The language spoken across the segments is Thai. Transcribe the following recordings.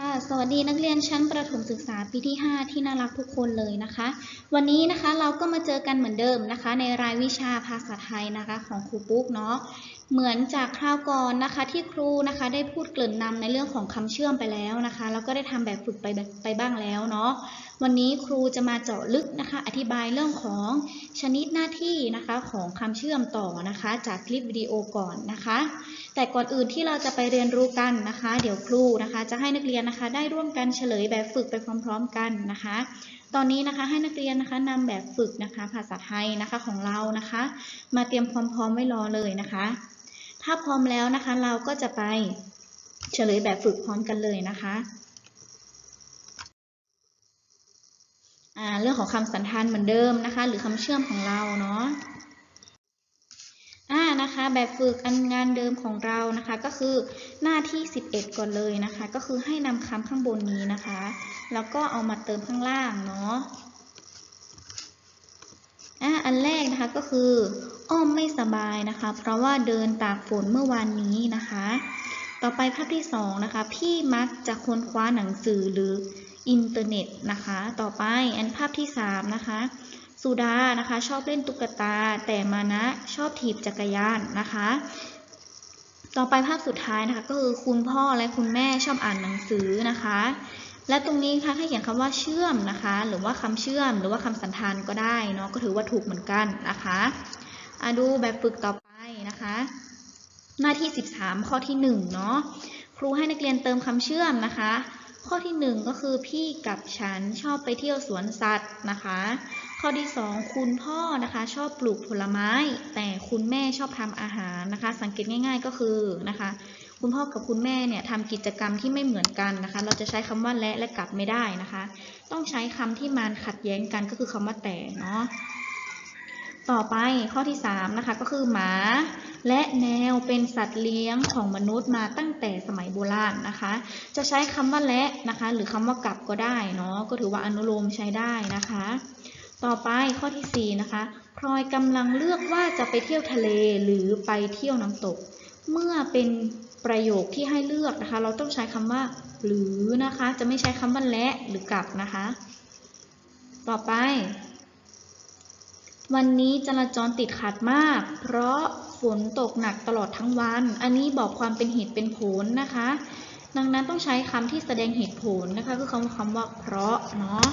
ค่ะสวัสดีนักเรียนชั้นประถมศึกษาปีที่ 5 ที่น่ารักทุกคนเลยนะคะ วันนี้นะคะเราก็มาเจอกันเหมือนเดิมนะคะ ในรายวิชาภาษาไทยนะคะของครูปุ๊กเนาะเหมือนจากคราวก่อนนะคะที่ครูนะคะได้พูดเกริ่นนำในเรื่องของคำเชื่อมไปแล้วนะคะแล้วก็ได้ทำแบบฝึกไปไปบ้างแล้วเนาะวันนี้ครูจะมาเจาะลึกนะคะ อธิบายเรื่องของชนิดหน้าที่นะคะของคำเชื่อมต่อนะคะ จากคลิปวิดีโอก่อนนะคะ แต่ก่อนอื่นที่เราจะไปเรียนรู้กันนะคะ เดี๋ยวครูนะคะ จะให้นักเรียนนะคะได้ร่วมกันเฉลยแบบฝึกไปพร้อม ๆ กันนะคะ ตอนนี้นะคะให้นักเรียนนะคะนำแบบฝึกนะคะ ภาษาไทยนะคะของเรานะคะ มาเตรียมความพร้อมไว้รอเลยนะคะ ถ้าพร้อมแล้วนะคะ เราก็จะไปเฉลยแบบฝึกพร้อมกันเลยนะคะเรื่องของคำสันธานเหมือนเดิมนะคะ หรือคำเชื่อมของเราเนาะอ่านะคะ แบบฝึกอันงานเดิมของเรานะคะ ก็คือหน้าที่ 11 ก่อนเลยนะคะ ก็คือให้นำคำข้างบนนี้นะคะ แล้วก็เอามาเติมข้างล่างเนาะ อ่าอันแรกนะคะก็คือ อ้อมไม่สบายนะคะ เพราะว่าเดินตากฝนเมื่อวานนี้นะคะ ต่อไปภาพที่สองนะคะ พี่มักจะค้นคว้าหนังสือหรืออินเทอร์เน็ตนะคะ ต่อไปอันภาพที่สามนะคะสุดานะคะชอบเล่นตุ๊กตา แต่มานะชอบถีบจักรยานนะคะ ต่อไปภาพสุดท้ายนะคะ ก็คือคุณพ่อและคุณแม่ชอบอ่านหนังสือนะคะ และตรงนี้ค่ะถ้เขียนคำว่าเชื่อมนะคะ หรือว่าคำเชื่อม หรือว่าคำสันธานก็ได้เนาะก็ถือว่าถูกเหมือนกันนะคะอะดูแบบฝึกต่อไปนะคะ หน้าที่ 13 ข้อที่1เนาะครูให้นักเรียนเติมคำเชื่อมนะคะ ข้อที่ 1 ก็คือพี่กับฉันชอบไปเที่ยวสวนสัตว์นะคะ ข้อที่ 2 คุณพ่อนะคะ ชอบปลูกผลไม้ แต่คุณแม่ชอบทำอาหารนะคะ สังเกตง่าย ๆ ก็คือนะคะ คุณพ่อกับคุณแม่เนี่ยทำกิจกรรมที่ไม่เหมือนกันนะคะ เราจะใช้คำว่าและและกลับไม่ได้นะคะ ต้องใช้คำที่มันขัดแย้งกันก็คือคำว่าแต่เนาะต่อไปข้อที่3นะคะก็คือหมาและแมวเป็นสัตว์เลี้ยงของมนุษย์มาตั้งแต่สมัยโบราณนะคะ จะใช้คำว่าและนะคะ หรือคำว่ากลับก็ได้เนาะก็ถือว่าอนุโลมใช้ได้นะคะ ต่อไปข้อที่4นะคะพลอยกำลังเลือกว่าจะไปเที่ยวทะเลหรือไปเที่ยวน้ำตก เมื่อเป็น ประโยคที่ให้เลือกนะคะ เราต้องใช้คำว่า หรือนะคะ จะไม่ใช้คำว่าและหรือกลับนะคะ ต่อไป วันนี้จราจรติดขัดมาก เพราะฝนตกหนักตลอดทั้งวัน อันนี้บอกความเป็นเหตุเป็นผลนะคะ ดังนั้นต้องใช้คำที่แสดงเหตุผลนะคะคือคำคำว่าเพราะเนาะ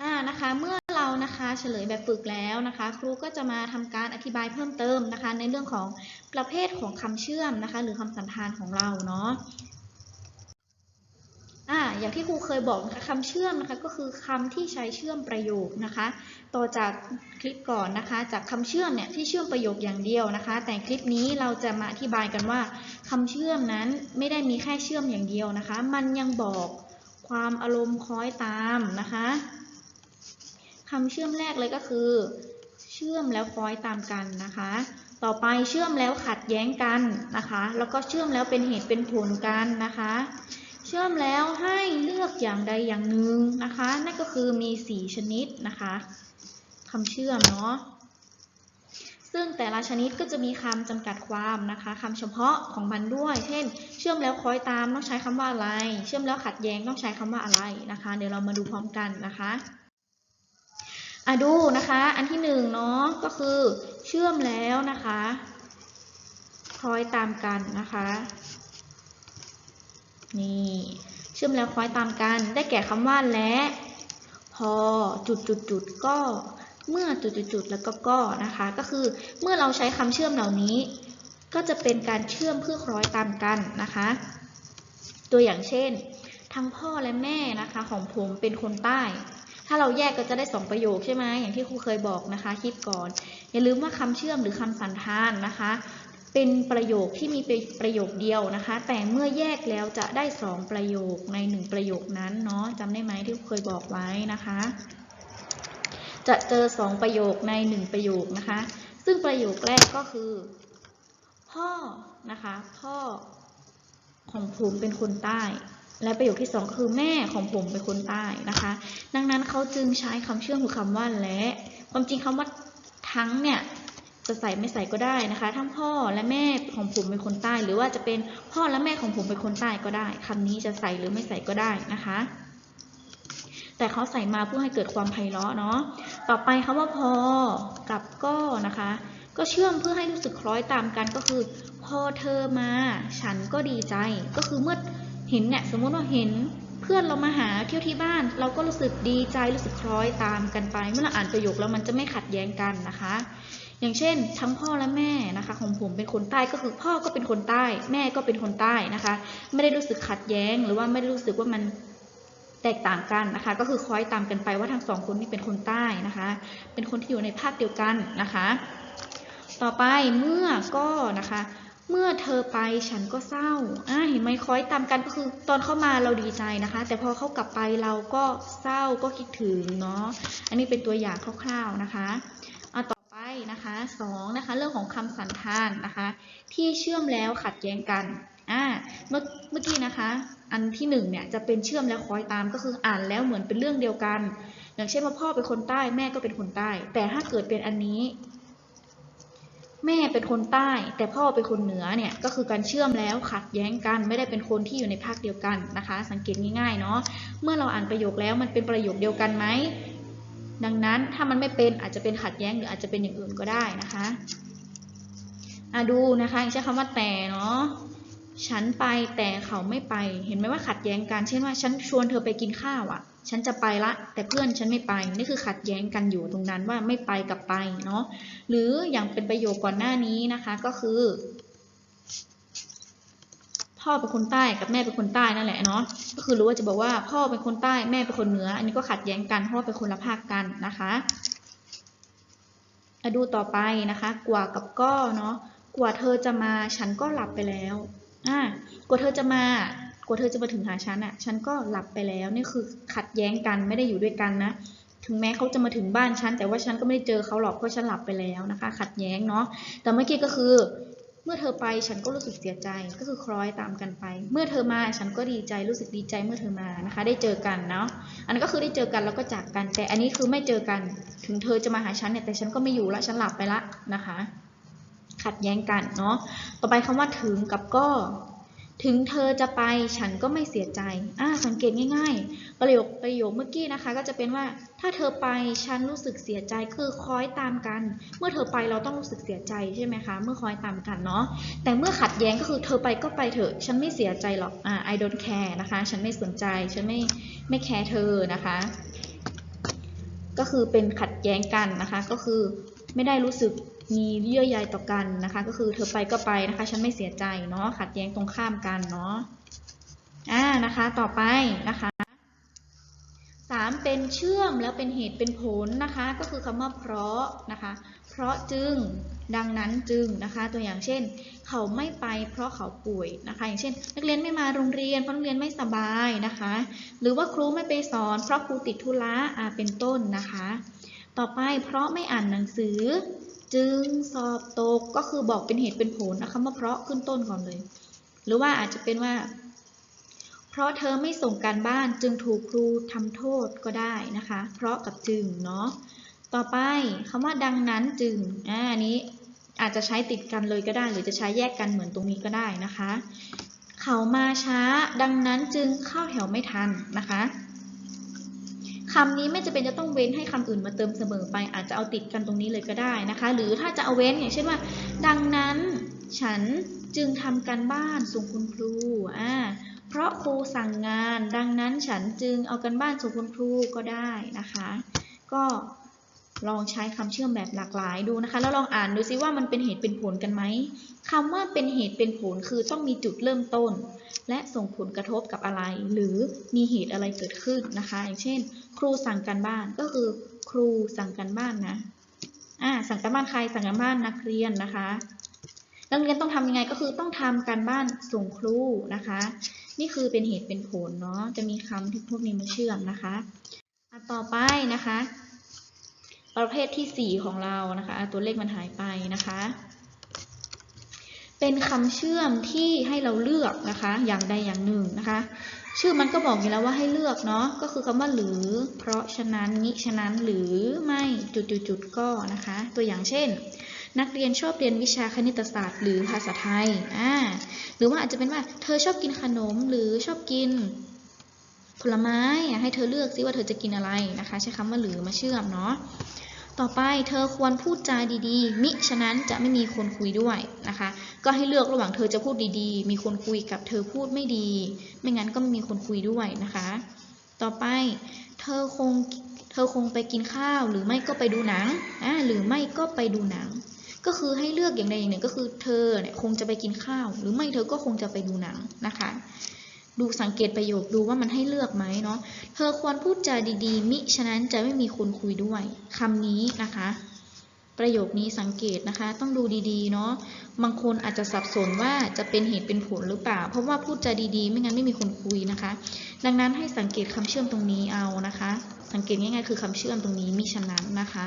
อ่านะคะเมื่อ เรานะคะเฉลยแบบฝึกแล้วนะคะ ครูก็จะมาทำการอธิบายเพิ่มเติมนะคะ ในเรื่องของประเภทของคำเชื่อมนะคะ หรือคำสันธานของเราเนาะอ่าอย่างที่ครูเคยบอกนะคะคำเชื่อมนะคะก็คือคำที่ใช้เชื่อมประโยคนะคะ ต่อจากคลิปก่อนนะคะ จากคำเชื่อมเนี่ยที่เชื่อมประโยคอย่างเดียวนะคะ แต่คลิปนี้เราจะมาอธิบายกันว่าคำเชื่อมนั้นไม่ได้มีแค่เชื่อมอย่างเดียวนะคะ มันยังบอกความอารมณ์คล้อยตามนะคะ คำเชื่อมแรกเลยก็คือ เชื่อมแล้วคล้อยตามกันนะคะ ต่อไปเชื่อมแล้วขัดแย้งกันนะคะ แล้วก็เชื่อมแล้วเป็นเหตุเป็นผลกันนะคะ เชื่อมแล้วให้เลือกอย่างใดอย่างหนึ่งนะคะ นั่นก็คือมี 4 ชนิดนะคะคำเชื่อมเนาะซึ่งแต่ละชนิดก็จะมีคำจำกัดความนะคะคำเฉพาะของมันด้วย เช่น เชื่อมแล้วคล้อยตามต้องใช้คำว่าอะไร เชื่อมแล้วขัดแย้งต้องใช้คำว่าอะไรนะคะ เดี๋ยวเรามาดูพร้อมกันนะคะ อะดูนะคะ อันที่หนึ่งเนาะก็คือเชื่อมแล้วนะคะคล้อยตามกันนะคะ นี่เชื่อมแล้วคล้อยตามกัน ได้แก่คำว่าและ พอจุดจุดจุดก็เมื่อจุดจุดจุดแล้วก็ก็นะคะ ก็คือเมื่อเราใช้คำเชื่อมเหล่านี้ ก็จะเป็นการเชื่อมเพื่อคล้อยตามกันนะคะ ตัวอย่างเช่น ทั้งพ่อและแม่นะคะของผมเป็นคนใต้ ถ้าเราแยกก็จะได้สองประโยคใช่ไหมอย่างที่ครูเคยบอกนะคะคลิปก่อน อย่าลืมว่าคำเชื่อมหรือคำสันธานนะคะ เป็นประโยคที่มีประโยคเดียวนะคะ แต่เมื่อแยกแล้วจะได้สองประโยคในหนึ่งประโยคนั้นเนาะจำได้ไหมที่เคยบอกไว้นะคะ จะเจอสองประโยคในหนึ่งประโยคนะคะ ซึ่งประโยคแรกก็คือ พ่อนะคะ พ่อของผมเป็นคนใต้ และประโยคที่สองคือแม่ของผมเป็นคนใต้นะคะ ดังนั้นเขาจึงใช้คำเชื่อมคือคำว่าและ ความจริงคำว่าทั้งเนี่ยจะใส่ไม่ใส่ก็ได้นะคะ ทั้งพ่อและแม่ของผมเป็นคนใต้ หรือว่าจะเป็นพ่อและแม่ของผมเป็นคนใต้ก็ได้คำนี้จะใส่หรือไม่ใส่ก็ได้นะคะ แต่เขาใส่มาเพื่อให้เกิดความไพเราะเนาะ ต่อไปคำว่าพอกับก็นะคะ ก็เชื่อมเพื่อให้รู้สึกคล้อยตามกันก็คือ พอเธอมา ฉันก็ดีใจ ก็คือเมื่อ เห็นเนี่ยสมมติว่าเห็นเพื่อนเรามาหาเที่ยวที่บ้าน เราก็รู้สึกดีใจรู้สึกคล้อยตามกันไป เมื่อเราอ่านประโยคแล้วมันจะไม่ขัดแย้งกันนะคะ อย่างเช่น ทั้งพ่อและแม่นะคะของผมเป็นคนใต้ก็คือพ่อก็เป็นคนใต้ แม่ก็เป็นคนใต้นะคะ ไม่ได้รู้สึกขัดแย้งหรือว่าไม่ได้รู้สึกว่ามันแตกต่างกันนะคะ ก็คือคล้อยตามกันไปว่าทั้งสองคนนี้เป็นคนใต้นะคะ เป็นคนที่อยู่ในภาคเดียวกันนะคะ ต่อไปเมื่อก็นะคะ เมื่อเธอไปฉันก็เศร้าอ่าเห็นไหมคล้อยตามกันก็คือตอนเข้ามาเราดีใจนะคะ แต่พอเขากลับไปเราก็เศร้าก็คิดถึงเนาะ อันนี้เป็นตัวอย่างคร่าวๆนะคะเอาต่อไปนะคะสองนะคะ เรื่องของคำสันธานนะคะ ที่เชื่อมแล้วขัดแย้งกัน อ่า เมื่อเมื่อกี้นะคะ อันที่หนึ่งเนี่ยจะเป็นเชื่อมแล้วคล้อยตามก็คืออ่านแล้วเหมือนเป็นเรื่องเดียวกัน อย่างเช่นว่าพ่อเป็นคนใต้แม่ก็เป็นคนใต้ แต่ถ้าเกิดเป็นอันนี้ แม่เป็นคนใต้ แต่พ่อเป็นคนเหนือเนี่ยก็คือการเชื่อมแล้วขัดแย้งกัน ไม่ได้เป็นคนที่อยู่ในภาคเดียวกันนะคะ สังเกตง่ายๆเนาะเมื่อเราอ่านประโยคแล้วมันเป็นประโยคเดียวกันไหมดังนั้นถ้ามันไม่เป็นอาจจะเป็นขัดแย้งหรืออาจจะเป็นอย่างอื่นก็ได้นะคะอะดูนะคะอย่างเช่นคำว่าแต่เนาะ ฉันไปแต่เขาไม่ไป เห็นไหมว่าขัดแย้งกัน เช่นว่าฉันชวนเธอไปกินข้าวอะ ฉันจะไปละ แต่เพื่อนฉันไม่ไป นี่คือขัดแย้งกันอยู่ตรงนั้นว่าไม่ไปกับไปเนาะ หรืออย่างเป็นประโยคก่อนหน้านี้นะคะก็คือ พ่อเป็นคนใต้กับแม่เป็นคนใต้นั่นแหละเนาะ ก็คือรู้ว่าจะบอกว่า พ่อเป็นคนใต้แม่เป็นคนเหนือ อันนี้ก็ขัดแย้งกันเพราะว่าเป็นคนละภาคกันนะคะอะดูต่อไปนะคะ กว่ากับก็เนาะ กว่าเธอจะมาฉันก็หลับไปแล้ว อ่ากว่าเธอจะมากว่าเธอจะมาถึงหาฉันอะ่ะ ฉันก็หลับไปแล้วนี่คือขัดแย้งกันไม่ได้อยู่ด้วยกันนะถึงแม้เขาจะมาถึงบ้านฉัน แต่ว่าฉันก็ไม่ได้เจอเขาหรอกเพราะฉันหลับไปแล้วนะคะ ขัดแย้งเนาะแต่เมื่อกี้ก็คือ เมื่อเธอไปฉันก็รู้สึกเสียใจก็คือคล้อยตามกันไป เมื่อเธอมาฉันก็ดีใจรู้สึกดีใจเมื่อเธอมานะคะ ได้เจอกันเนาะอันนั้นก็คือได้เจอกันแล้วก็จากกันแต่อันนี้คือไม่เจอกัน ถึงเธอจะมาหาฉันเนี่ยแต่ฉันก็ไม่อยู่ละฉันหลับไปละนะคะ ขัดแย้งกันเนาะ ต่อไปคำว่าถึงกับก็ ถึงเธอจะไปฉันก็ไม่เสียใจ อ่าสังเกตง่ายๆ ประโยคประโยคเมื่อกี้นะคะ ก็จะเป็นว่า ถ้าเธอไปฉันรู้สึกเสียใจคือคล้อยตามกัน เมื่อเธอไปเราต้องรู้สึกเสียใจใช่ไหมคะ เมื่อคล้อยตามกันเนาะ แต่เมื่อขัดแย้งก็คือเธอไปก็ไปเถอะ ฉันไม่เสียใจหรอก อ่า I don't care นะคะ ฉันไม่สนใจ ฉันไม่ไม่แคร์เธอนะคะ ก็คือเป็นขัดแย้งกันนะคะ ก็คือไม่ได้รู้สึก มีเยื่อใยต่อกันนะคะ ก็คือเธอไปก็ไปนะคะ ฉันไม่เสียใจเนาะขัดแย้งตรงข้ามกันเนาะอ่านะคะต่อไปนะคะสามเป็นเชื่อมแล้วเป็นเหตุเป็นผลนะคะ ก็คือคำว่าเพราะนะคะ เพราะจึงดังนั้นจึงนะคะ ตัวอย่างเช่น เขาไม่ไปเพราะเขาป่วยนะคะ อย่างเช่น นักเรียนไม่มาโรงเรียนเพราะนักเรียนไม่สบายนะคะ หรือว่าครูไม่ไปสอนเพราะครูติดธุระอ่าเป็นต้นนะคะ ต่อไปเพราะไม่อ่านหนังสือ จึงสอบตกก็คือบอกเป็นเหตุเป็นผลนะคะว่าเพราะขึ้นต้นก่อนเลย หรือว่าอาจจะเป็นว่า เพราะเธอไม่ส่งการบ้านจึงถูกครูทำโทษก็ได้นะคะ เพราะกับจึงเนาะต่อไปคำว่าดังนั้นจึงอ่าอันนี้อาจจะใช้ติดกันเลยก็ได้ หรือจะใช้แยกกันเหมือนตรงนี้ก็ได้นะคะ เขามาช้าดังนั้นจึงเข้าแถวไม่ทันนะคะ คำนี้ไม่จะเป็นจะต้องเว้นให้คำอื่นมาเติมเสมอไป อาจจะเอาติดกันตรงนี้เลยก็ได้นะคะ หรือถ้าจะเอาเว้นอย่างเช่นว่า ดังนั้นฉันจึงทำการบ้านส่งคุณครูอ่าเพราะครูสั่งงาน ดังนั้นฉันจึงเอาการบ้านส่งคุณครูก็ได้นะคะ ก็ ลองใช้คำเชื่อมแบบหลากหลายดูนะคะ แล้วลองอ่านดูซิว่ามันเป็นเหตุเป็นผลกันไหมคำว่าเป็นเหตุเป็นผลคือต้องมีจุดเริ่มต้น และส่งผลกระทบกับอะไร หรือมีเหตุอะไรเกิดขึ้นนะคะ อย่างเช่น ครูสั่งการบ้านก็คือ ครูสั่งการบ้านนะอ่าสั่งการบ้านใครสั่งการบ้านนักเรียนนะคะนักเรียนต้องทำยังไงก็คือต้องทำการบ้านส่งครูนะคะ นี่คือเป็นเหตุเป็นผลเนาะจะมีคำที่พวกนี้มาเชื่อมนะคะอะต่อไปนะคะ ประเภทที่ 4 ของเรานะคะ ตัวเลขมันหายไปนะคะ เป็นคำเชื่อมที่ให้เราเลือกนะคะ อย่างใดอย่างหนึ่งนะคะ ชื่อมันก็บอกอยู่แล้วว่าให้เลือกเนาะ ก็คือคำว่าหรือ เพราะฉะนั้นนี้ฉะนั้นหรือไม่จุดจุดจุดก็นะคะ ตัวอย่างเช่น นักเรียนชอบเรียนวิชาคณิตศาสตร์ หรือภาษาไทย อ่า หรือว่าอาจจะเป็นว่าเธอชอบกินขนมหรือชอบกินผลไม้อะให้เธอเลือกซิว่าเธอจะกินอะไรนะคะ ใช้คำว่าหรือมาเชื่อมเนาะ ต่อไปเธอควรพูดจาดีๆ มิฉะนั้นจะไม่มีคนคุยด้วยนะคะ ก็ให้เลือกระหว่างเธอจะพูดดีๆ มีคนคุยกับเธอพูดไม่ดี ไม่งั้นก็ไม่มีคนคุยด้วยนะคะ ต่อไปเธอคงเธอคงไปกินข้าวหรือไม่ก็ไปดูหนังอ่าหรือไม่ก็ไปดูหนัง ก็คือให้เลือกอย่างใดอย่างหนึ่งก็คือเธอเนี่ยคงจะไปกินข้าว หรือไม่เธอก็คงจะไปดูหนังนะคะ ดูสังเกตประโยคดูว่ามันให้เลือกไหมเนาะ เธอควรพูดจาดีๆ มิฉะนั้นจะไม่มีคนคุยด้วยคำนี้นะคะ ประโยคนี้สังเกตนะคะ ต้องดูดีๆเนาะ บางคนอาจจะสับสนว่าจะเป็นเหตุเป็นผลหรือเปล่า เพราะว่าพูดจาดีๆ ไม่งั้นไม่มีคนคุยนะคะ ดังนั้นให้สังเกตคำเชื่อมตรงนี้เอานะคะ สังเกตง่ายๆคือคำเชื่อมตรงนี้มิฉะนั้นนะคะ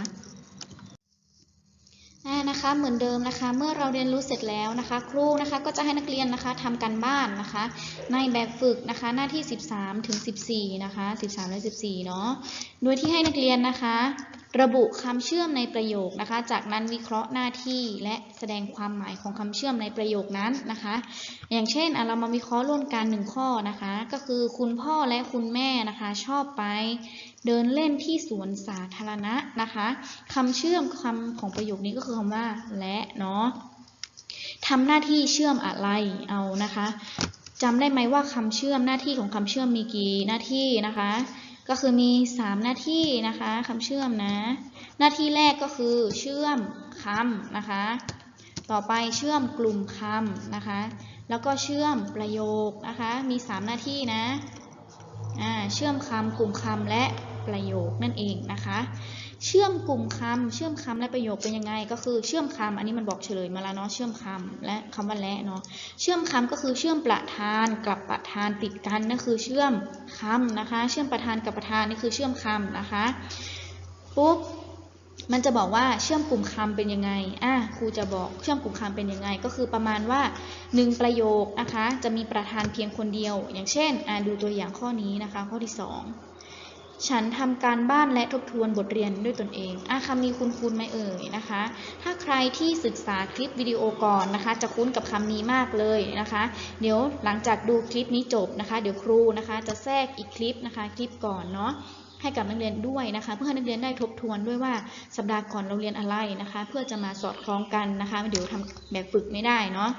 นะคะเหมือนเดิมนะคะ เมื่อเราเรียนรู้เสร็จแล้วนะคะ ครูนะคะก็จะให้นักเรียนนะคะทำการบ้านนะคะ ในแบบฝึกนะคะหน้าที่ 13 ถึง 14 นะคะ 13 และ 14 เนาะโดยที่ให้นักเรียนนะคะ ระบุคำเชื่อมในประโยคนะคะ จากนั้นวิเคราะห์หน้าที่และแสดงความหมายของคำเชื่อมในประโยคนั้นนะคะ อย่างเช่นเรามาวิเคราะห์ร่วมกันหนึ่งข้อนะคะ ก็คือคุณพ่อและคุณแม่นะคะ ชอบไปเดินเล่นที่สวนสาธารณะนะคะคำเชื่อมคำของประโยคนี้ก็คือคำว่าและเนาะทำหน้าที่เชื่อมอะไรเอานะคะจำได้ไหมว่าคำเชื่อมหน้าที่ของคำเชื่อมมีกี่หน้าที่นะคะ ก็คือมี 3 หน้าที่นะคะคำเชื่อมนะ หน้าที่แรกก็คือเชื่อมคำนะคะ ต่อไปเชื่อมกลุ่มคำนะคะ แล้วก็เชื่อมประโยคนะคะ มี 3 หน้าที่นะเชื่อมคำกลุ่มคำและประโยคนั่นเองนะคะ เชื่อมกลุ่มคำเชื่อมคำและประโยคเป็นยังไง ก็คือเชื่อมคำอันนี้มันบอกเฉลยมาแล้วเนาะ เชื่อมคำและคำว่าและเนาะ เชื่อมคำก็คือเชื่อมประธานกับประธานติดกันนั่นคือเชื่อมคำนะคะ เชื่อมประธานกับประธานนี่คือเชื่อมคำนะคะ ปุ๊บมันจะบอกว่าเชื่อมกลุ่มคำเป็นยังไง อะ ครูจะบอกเชื่อมกลุ่มคำเป็นยังไง ก็คือประมาณว่าหนึ่งประโยคนะคะ จะมีประธานเพียงคนเดียว อย่างเช่น อะดูตัวอย่างข้อนี้นะคะ ข้อที่สอง ฉันทำการบ้านและทบทวนบทเรียนด้วยตนเองอะคำนี้คุ้นคุ้นๆไหมเอ่ยนะคะ ถ้าใครที่ศึกษาคลิปวิดีโอก่อนนะคะ จะคุ้นกับคำนี้มากเลยนะคะ เดี๋ยวหลังจากดูคลิปนี้จบนะคะ เดี๋ยวครูนะคะจะแทรกอีกคลิปนะคะ คลิปก่อนเนาะให้กับนักเรียนด้วยนะคะ เพื่อให้นักเรียนได้ทบทวนด้วยว่าสัปดาห์ก่อนเราเรียนอะไรนะคะ เพื่อจะมาสอดคล้องกันนะคะเดี๋ยวทำแบบฝึกไม่ได้เนาะ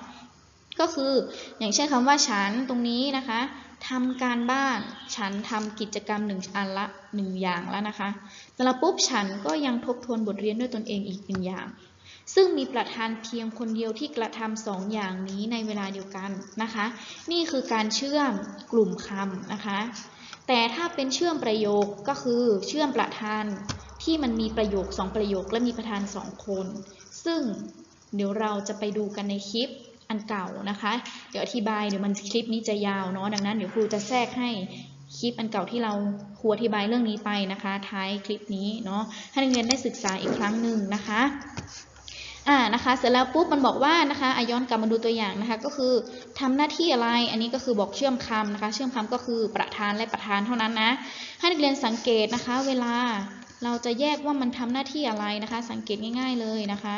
ก็คืออย่างเช่นคำว่าฉันตรงนี้นะคะ ทำการบ้าน ฉันทำกิจกรรมหนึ่งอันละหนึ่งอย่างแล้วนะคะแต่ละปุ๊บฉันก็ยังทบทวนบทเรียนด้วยตนเองอีกหนึ่งอย่าง ซึ่งมีประธานเพียงคนเดียวที่กระทำสองอย่างนี้ในเวลาเดียวกันนะคะ นี่คือการเชื่อมกลุ่มคำนะคะ แต่ถ้าเป็นเชื่อมประโยคก็คือเชื่อมประธานที่มันมีประโยคสองประโยคและมีประธานสองคน ซึ่งเดี๋ยวเราจะไปดูกันในคลิป อันเก่านะคะ เดี๋ยวอธิบายเดี๋ยวมันคลิปนี้จะยาวเนาะดังนั้นเดี๋ยวครูจะแทรกให้คลิปอันเก่าที่เราครูอธิบายเรื่องนี้ไปนะคะ ท้ายคลิปนี้เนาะให้นักเรียนได้ศึกษาอีกครั้งหนึ่งนะคะอ่านะคะ เสร็จแล้วปุ๊บมันบอกว่านะคะอาย้อนกลับมาดูตัวอย่างนะคะ ก็คือทำหน้าที่อะไร อันนี้ก็คือบอกเชื่อมคำนะคะ เชื่อมคำก็คือประธานและประธานเท่านั้นนะ ให้นักเรียนสังเกตนะคะ เวลาเราจะแยกว่ามันทำหน้าที่อะไรนะคะ สังเกตง่าย ๆเลยนะคะ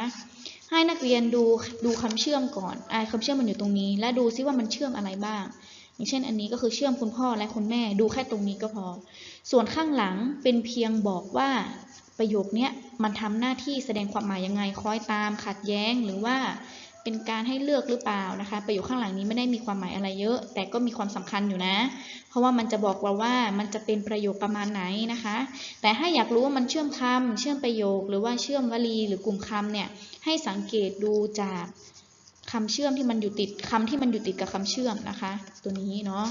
ให้นักเรียนดูดูคำเชื่อมก่อนอ่าคำเชื่อมมันอยู่ตรงนี้ และดูซิว่ามันเชื่อมอะไรบ้าง อย่างเช่นอันนี้ก็คือเชื่อมคุณพ่อและคุณแม่ดูแค่ตรงนี้ก็พอ ส่วนข้างหลังเป็นเพียงบอกว่าประโยคนี้มันทำหน้าที่แสดงความหมายยังไงคล้อยตามขัดแย้งหรือว่า เป็นการให้เลือกหรือเปล่านะคะ ประโยคข้างหลังนี้ไม่ได้มีความหมายอะไรเยอะ แต่ก็มีความสำคัญอยู่นะ เพราะว่ามันจะบอกเราว่ามันจะเป็นประโยคประมาณไหนนะคะ แต่ถ้าอยากรู้ว่ามันเชื่อมคำเชื่อมประโยค หรือว่าเชื่อมวลีหรือกลุ่มคำเนี่ย ให้สังเกตดูจากคำเชื่อมที่มันอยู่ติดคำที่มันอยู่ติดกับคำเชื่อมนะคะ ตัวนี้เนาะ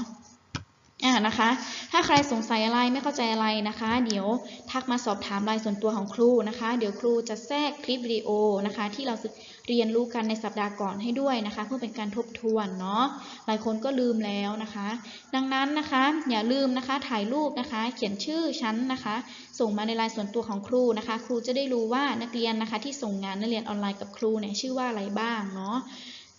อ่านะคะ ถ้าใครสงสัยอะไรไม่เข้าใจอะไรนะคะ เดี๋ยวทักมาสอบถามรายส่วนตัวของครูนะคะ เดี๋ยวครูจะแทรกคลิปวิดีโอนะคะ ที่เราเรียนรู้กันในสัปดาห์ก่อนให้ด้วยนะคะ เพื่อเป็นการทบทวนเนาะหลายคนก็ลืมแล้วนะคะ ดังนั้นนะคะ อย่าลืมนะคะถ่ายรูปนะคะ เขียนชื่อชั้นนะคะ ส่งมาในรายส่วนตัวของครูนะคะ ครูจะได้รู้ว่านักเรียนนะคะ ที่ส่งงานนักเรียนออนไลน์กับครูเนี่ยชื่อว่าอะไรบ้างเนาะ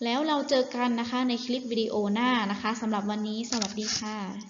แล้วเราเจอกันนะคะในคลิปวิดีโอหน้านะคะสำหรับวันนี้สวัสดีค่ะ